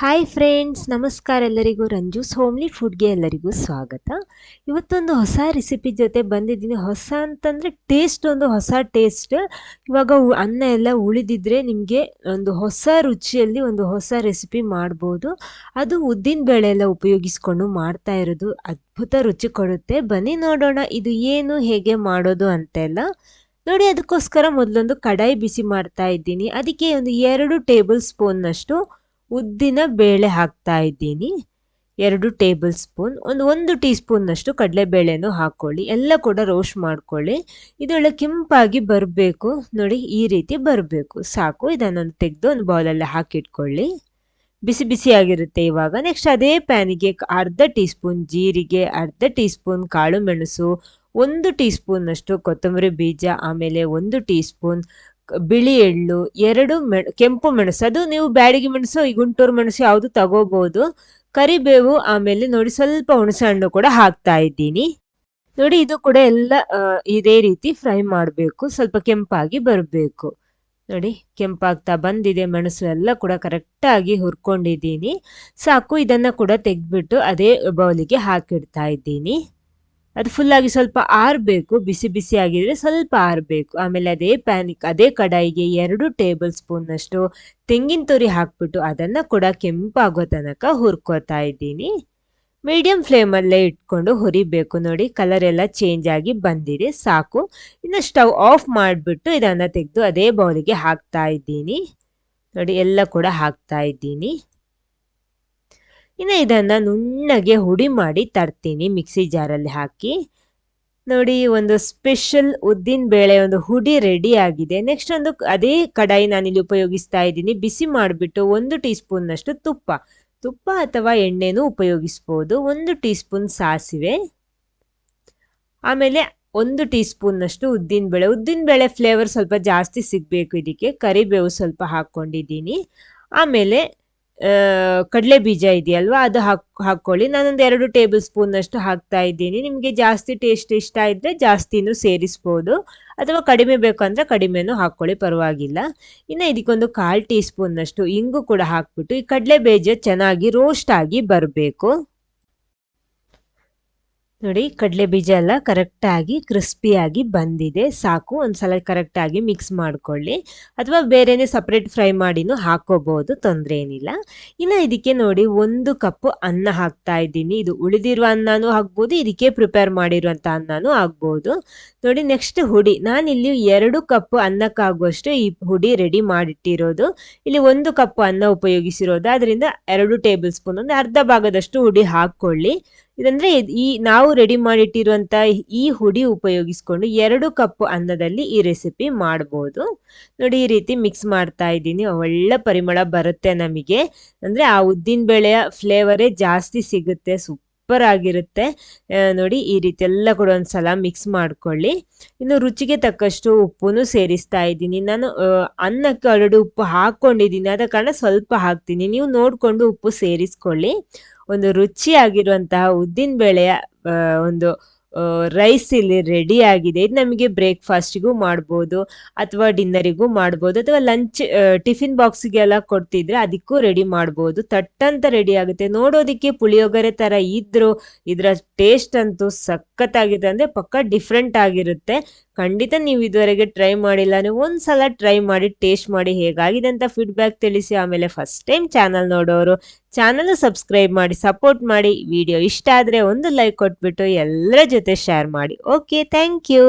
Hi friends ನಮಸ್ಕಾರ ಎಲ್ಲರಿಗೂ. ರಂಜೂಸ್ homely ಫುಡ್ಗೆ ಎಲ್ಲರಿಗೂ ಸ್ವಾಗತ. ಇವತ್ತೊಂದು ಹೊಸ ರೆಸಿಪಿ ಜೊತೆ ಬಂದಿದ್ದೀನಿ. ಹೊಸ ಅಂತಂದರೆ ಟೇಸ್ಟ್ ಒಂದು ಹೊಸ ಟೇಸ್ಟ್ ಇವಾಗ ಅನ್ನ ಎಲ್ಲ ಉಳಿದಿದ್ರೆ ನಿಮಗೆ ಒಂದು ಹೊಸ ರುಚಿಯಲ್ಲಿ ಒಂದು ಹೊಸ ರೆಸಿಪಿ ಮಾಡ್ಬೋದು. ಅದು ಉದ್ದಿನ ಬೇಳೆ ಎಲ್ಲ ಉಪಯೋಗಿಸ್ಕೊಂಡು ಮಾಡ್ತಾ ಇರೋದು ಅದ್ಭುತ ರುಚಿ ಕೊಡುತ್ತೆ. ಬನ್ನಿ ನೋಡೋಣ ಇದು ಏನು, ಹೇಗೆ ಮಾಡೋದು ಅಂತೆಲ್ಲ. ನೋಡಿ, ಅದಕ್ಕೋಸ್ಕರ ಮೊದಲೊಂದು ಕಡಾಯಿ ಬಿಸಿ ಮಾಡ್ತಾ ಇದ್ದೀನಿ. ಅದಕ್ಕೆ ಒಂದು ಎರಡು ಟೇಬಲ್ ಸ್ಪೂನ್ನಷ್ಟು ಉದ್ದಿನ ಬೇಳೆ ಹಾಕ್ತಾ ಇದ್ದೀನಿ. ಎರಡು ಟೇಬಲ್ ಸ್ಪೂನ್, ಒಂದು ಒಂದು ಟೀ ಸ್ಪೂನ್ನಷ್ಟು ಕಡಲೆಬೇಳೆನೂ ಹಾಕ್ಕೊಳ್ಳಿ ಎಲ್ಲ ಕೂಡ ರೋಸ್ಟ್ ಮಾಡ್ಕೊಳ್ಳಿ. ಇದೊಳ್ಳೆ ಕೆಂಪಾಗಿ ಬರಬೇಕು. ನೋಡಿ, ಈ ರೀತಿ ಬರಬೇಕು. ಸಾಕು, ಇದನ್ನೊಂದು ತೆಗೆದು ಒಂದು ಬೌಲಲ್ಲಿ ಹಾಕಿಟ್ಕೊಳ್ಳಿ. ಬಿಸಿ ಬಿಸಿಯಾಗಿರುತ್ತೆ ಇವಾಗ. ನೆಕ್ಸ್ಟ್ ಅದೇ ಪ್ಯಾನಿಗೆ ಅರ್ಧ ಟೀ ಸ್ಪೂನ್ ಜೀರಿಗೆ, ಅರ್ಧ ಟೀ ಸ್ಪೂನ್ ಕಾಳು ಮೆಣಸು, ಒಂದು ಟೀ ಸ್ಪೂನ್ನಷ್ಟು ಕೊತ್ತಂಬರಿ ಬೀಜ, ಆಮೇಲೆ ಒಂದು ಟೀ ಸ್ಪೂನ್ ಬಿಳಿ ಎಳ್ಳು, ಎರಡು ಮೆಣ, ಕೆಂಪು ಮೆಣಸು, ಅದು ನೀವು ಬ್ಯಾಡಗಿ ಮೆಣಸು, ಈ ಗುಂಟೂರು ಮೆಣಸು ಯಾವುದು ತಗೋಬಹುದು ಕರಿಬೇವು ಆಮೇಲೆ ನೋಡಿ ಸ್ವಲ್ಪ ಹುಣಸೆ ಹಣ್ಣು ಕೂಡ ಹಾಕ್ತಾ ಇದ್ದೀನಿ. ನೋಡಿ ಇದು ಕೂಡ ಎಲ್ಲ ಇದೇ ರೀತಿ ಫ್ರೈ ಮಾಡಬೇಕು. ಸ್ವಲ್ಪ ಕೆಂಪಾಗಿ ಬರಬೇಕು. ನೋಡಿ ಕೆಂಪಾಗ್ತಾ ಬಂದಿದೆ, ಮೆಣಸು ಎಲ್ಲ ಕೂಡ ಕರೆಕ್ಟಾಗಿ ಹುರ್ಕೊಂಡಿದ್ದೀನಿ. ಸಾಕು, ಇದನ್ನು ಕೂಡ ತೆಗೆದ್ಬಿಟ್ಟು ಅದೇ ಬೌಲಿಗೆ ಹಾಕಿಡ್ತಾ ಇದ್ದೀನಿ. ಅದು ಫುಲ್ಲಾಗಿ ಸ್ವಲ್ಪ ಆರಬೇಕು, ಬಿಸಿ ಬಿಸಿ ಆಗಿದ್ರೆ ಸ್ವಲ್ಪ ಆರಬೇಕು. ಆಮೇಲೆ ಅದೇ ಪ್ಯಾನಿಕ್ ಅದೇ ಕಡಾಯಿಗೆ ಎರಡು ಟೇಬಲ್ ಸ್ಪೂನ್ನಷ್ಟು ತೆಂಗಿನ ತುರಿ ಹಾಕ್ಬಿಟ್ಟು ಅದನ್ನು ಕೂಡ ಕೆಂಪಾಗೋ ತನಕ ಹುರ್ಕೋತಾ ಇದ್ದೀನಿ. ಮೀಡಿಯಂ ಫ್ಲೇಮಲ್ಲೇ ಇಟ್ಕೊಂಡು ಹುರಿಬೇಕು. ನೋಡಿ ಕಲರ್ ಎಲ್ಲ ಚೇಂಜ್ ಆಗಿ ಬಂದಿದೆ. ಸಾಕು. ಇನ್ನು ಸ್ಟವ್ ಆಫ್ ಮಾಡಿಬಿಟ್ಟು ಇದನ್ನು ತೆಗೆದು ಅದೇ ಬೌಲಿಗೆ ಹಾಕ್ತಾ ಇದ್ದೀನಿ. ನೋಡಿ, ಎಲ್ಲ ಕೂಡ ಹಾಕ್ತಾ ಇದ್ದೀನಿ. ಇನ್ನು ಇದನ್ನು ನುಣ್ಣಗೆ ಹುಡಿ ಮಾಡಿ ತರ್ತೀನಿ ಮಿಕ್ಸಿ ಜಾರಲ್ಲಿ ಹಾಕಿ. ನೋಡಿ ಒಂದು ಸ್ಪೆಷಲ್ ಉದ್ದಿನ ಬೇಳೆ ಒಂದು ಹುಡಿ ರೆಡಿ ಆಗಿದೆ. ನೆಕ್ಸ್ಟ್ ಒಂದು ಅದೇ ಕಡಾಯಿ ನಾನಿಲ್ಲಿ ಉಪಯೋಗಿಸ್ತಾ ಇದ್ದೀನಿ. ಬಿಸಿ ಮಾಡಿಬಿಟ್ಟು ಒಂದು ಟೀ ಸ್ಪೂನ್ನಷ್ಟು ತುಪ್ಪ. ತುಪ್ಪ ಅಥವಾ ಎಣ್ಣೆನೂ ಉಪಯೋಗಿಸ್ಬೋದು. ಒಂದು ಟೀ ಸ್ಪೂನ್ ಸಾಸಿವೆ. ಆಮೇಲೆ ಒಂದು ಟೀ ಸ್ಪೂನ್ನಷ್ಟು ಉದ್ದಿನ ಬೇಳೆ. ಉದ್ದಿನ ಬೇಳೆ ಫ್ಲೇವರ್ ಸ್ವಲ್ಪ ಜಾಸ್ತಿ ಸಿಗಬೇಕು ಇದಕ್ಕೆ. ಕರಿಬೇವು ಸ್ವಲ್ಪ ಹಾಕ್ಕೊಂಡಿದ್ದೀನಿ. ಆಮೇಲೆ ಕಡಲೆ ಬೀಜ ಇದೆಯಲ್ವಾ? ಅದು ಹಾಕ್, ಹಾಕ್ಕೊಳ್ಳಿ. ನಾನೊಂದು ಎರಡು ಟೇಬಲ್ ಸ್ಪೂನ್ನಷ್ಟು ಹಾಕ್ತಾ ಇದ್ದೀನಿ. ನಿಮಗೆ ಜಾಸ್ತಿ ಟೇಸ್ಟ್ ಇಷ್ಟ ಇದ್ದರೆ ಜಾಸ್ತಿನೂ ಸೇರಿಸ್ಬೋದು. ಅಥವಾ ಕಡಿಮೆ ಬೇಕಂದರೆ ಕಡಿಮೆನೂ ಹಾಕ್ಕೊಳ್ಳಿ, ಪರವಾಗಿಲ್ಲ. ಇನ್ನು ಇದಕ್ಕೊಂದು ಕಾಲು ಟೀ ಸ್ಪೂನ್ನಷ್ಟು ಇಂಗು ಕೂಡ ಹಾಕ್ಬಿಟ್ಟು ಈ ಕಡಲೆ ಬೀಜ ಚೆನ್ನಾಗಿ ರೋಸ್ಟ್ ಆಗಿ ಬರಬೇಕು. ನೋಡಿ, ಕಡಲೆ ಬೀಜ ಎಲ್ಲ ಕರೆಕ್ಟಾಗಿ ಕ್ರಿಸ್ಪಿಯಾಗಿ ಬಂದಿದೆ. ಸಾಕು, ಒಂದ್ಸಲ ಕರೆಕ್ಟಾಗಿ ಮಿಕ್ಸ್ ಮಾಡ್ಕೊಳ್ಳಿ. ಅಥವಾ ಬೇರೆನೇ ಸಪ್ರೇಟ್ ಫ್ರೈ ಮಾಡಿನೂ ಹಾಕೋಬಹುದು ತೊಂದರೆ ಏನಿಲ್ಲ. ಇನ್ನು ಇದಕ್ಕೆ ನೋಡಿ, ಒಂದು ಕಪ್ ಅನ್ನ ಹಾಕ್ತಾ ಇದ್ದೀನಿ. ಇದು ಉಳಿದಿರುವ ಅನ್ನನೂ ಹಾಕ್ಬೋದು, ಇದಕ್ಕೆ ಪ್ರಿಪೇರ್ ಮಾಡಿರುವಂಥ ಅನ್ನನೂ ಆಗ್ಬೋದು ನೋಡಿ ನೆಕ್ಸ್ಟ್ ಹುಡಿ. ನಾನಿಲ್ಲಿ ಎರಡು ಕಪ್ ಅನ್ನಕ್ಕಾಗುವಷ್ಟು ಈ ಹುಡಿ ರೆಡಿ ಮಾಡಿಟ್ಟಿರೋದು. ಇಲ್ಲಿ ಒಂದು ಕಪ್ ಅನ್ನ ಉಪಯೋಗಿಸಿರೋದು. ಅದರಿಂದ ಎರಡು ಟೇಬಲ್ ಸ್ಪೂನ್ ಒಂದು ಅರ್ಧ ಭಾಗದಷ್ಟು ಹುಡಿ ಹಾಕ್ಕೊಳ್ಳಿ. ಇದಂದ್ರೆ ಇದ್- ಈ ನಾವು ರೆಡಿ ಮಾಡಿಟ್ಟಿರುವಂತ ಈ ಹುಡಿ ಉಪಯೋಗಿಸ್ಕೊಂಡು ಎರಡು ಕಪ್ ಅನ್ನದಲ್ಲಿ ಈ ರೆಸಿಪಿ ಮಾಡ್ಬೋದು. ನೋಡಿ ಈ ರೀತಿ ಮಿಕ್ಸ್ ಮಾಡ್ತಾ ಇದ್ದೀನಿ. ಒಳ್ಳೆ ಪರಿಮಳ ಬರುತ್ತೆ ನಮಗೆ. ಅಂದ್ರೆ ಆ ಉದ್ದಿನ ಬೇಳೆಯ ಫ್ಲೇವರೇ ಜಾಸ್ತಿ ಸಿಗುತ್ತೆ ಸೂಪರ್ ಆಗಿರುತ್ತೆ. ನೋಡಿ ಈ ರೀತಿ ಎಲ್ಲ ಕೂಡ ಒಂದ್ಸಲ ಮಿಕ್ಸ್ ಮಾಡ್ಕೊಳ್ಳಿ. ಇನ್ನು ರುಚಿಗೆ ತಕ್ಕಷ್ಟು ಉಪ್ಪುನು ಸೇರಿಸ್ತಾ ಇದ್ದೀನಿ. ನಾನು ಅನ್ನಕ್ಕೆ ಆಲ್ರೆಡಿ ಉಪ್ಪು ಹಾಕೊಂಡಿದ್ದೀನಿ ಆದ ಕಾರಣ ಸ್ವಲ್ಪ ಹಾಕ್ತೀನಿ. ನೀವು ನೋಡಿಕೊಂಡು ಉಪ್ಪು ಸೇರಿಸ್ಕೊಳ್ಳಿ. ಒಂದು ರುಚಿಯಾಗಿರುವಂತಹ ಉದ್ದಿನ ಬೇಳೆಯ ಒಂದು ರೈಸ್ ಇಲ್ಲಿ ರೆಡಿ ಆಗಿದೆ. ಇದು ನಮಗೆ ಬ್ರೇಕ್ಫಾಸ್ಟಿಗೂ ಮಾಡ್ಬೋದು ಅಥವಾ ಡಿನ್ನರಿಗೂ ಮಾಡ್ಬೋದು ಅಥವಾ ಲಂಚ್ ಟಿಫಿನ್ ಬಾಕ್ಸಿಗೆಲ್ಲ ಕೊಡ್ತಿದ್ರೆ ಅದಕ್ಕೂ ರೆಡಿ ಮಾಡ್ಬೋದು. ತಟ್ಟಂತ ರೆಡಿ ಆಗುತ್ತೆ. ನೋಡೋದಕ್ಕೆ ಪುಳಿಯೋಗರೆ ಥರ ಇದ್ದರೂ ಇದರ ಟೇಸ್ಟ್ ಅಂತೂ ಸಖತ್ತಾಗಿದೆ. ಅಂದರೆ ಪಕ್ಕ ಡಿಫ್ರೆಂಟ್ ಆಗಿರುತ್ತೆ. ಖಂಡಿತ ನೀವು ಇದುವರೆಗೆ ಟ್ರೈ ಮಾಡಿಲ್ಲ. ನೀವು ಒಂದ್ಸಲ ಟ್ರೈ ಮಾಡಿ ಟೇಸ್ಟ್ ಮಾಡಿ ಹೇಗಾಗಿದೆ ಅಂತ ಫೀಡ್ಬ್ಯಾಕ್ ತಿಳಿಸಿ. ಆಮೇಲೆ ಫಸ್ಟ್ ಟೈಮ್ ಚಾನಲ್ ನೋಡೋರು ಚಾನಲ್ ಸಬ್ಸ್ಕ್ರೈಬ್ ಮಾಡಿ ಸಪೋರ್ಟ್ ಮಾಡಿ. ವಿಡಿಯೋ ಇಷ್ಟ ಆದರೆ ಒಂದು ಲೈಕ್ ಕೊಟ್ಬಿಟ್ಟು ಎಲ್ಲರ ಜೊತೆ ಶೇರ್ ಮಾಡಿ. Okay thank you